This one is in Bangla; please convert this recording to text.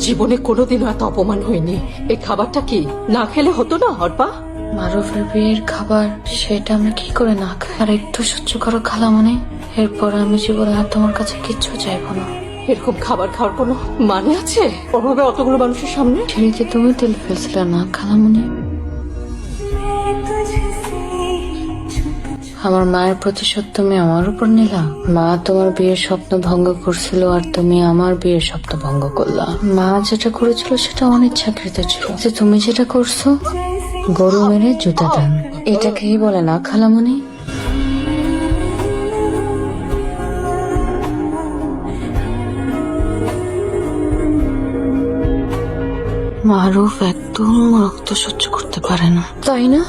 জীবনে কোনোদিনও এত অপমান হয়নি। এই খাবারটা কি না খেলে হতো না হরপা? মারুফের বিয়ের খাবার সেটা আমি কি করে না খাই? আর একটু সহ্য করো খালা মানে। এরপর আমি জীবনে আর তোমার কাছে কিচ্ছু চাইব না। এরকম খাবার খাওয়ার কোনো মানে আছে? ওভাবে অতগুলো মানুষের সামনে? ছেড়েতে তুমি তেল ফেলছিলে না খালামুনি আমার মায়ের প্রতিশোধ তুমি আমার উপর নিলা। মা তোমার বিয়ের স্বপ্ন ভঙ্গ করছিল আর তুমি আমার বিয়ের স্বপ্ন ভঙ্গ করলা। মা যেটা করেছিল সেটা অনিচ্ছাকৃত ছিল। যে তুমি যেটা করছ, গরু মেরে জুতা দান। এটাকেই বলে না, খালামুনি? মারুফ একদম রক্ত সহ্য করতে পারে না। তাই না?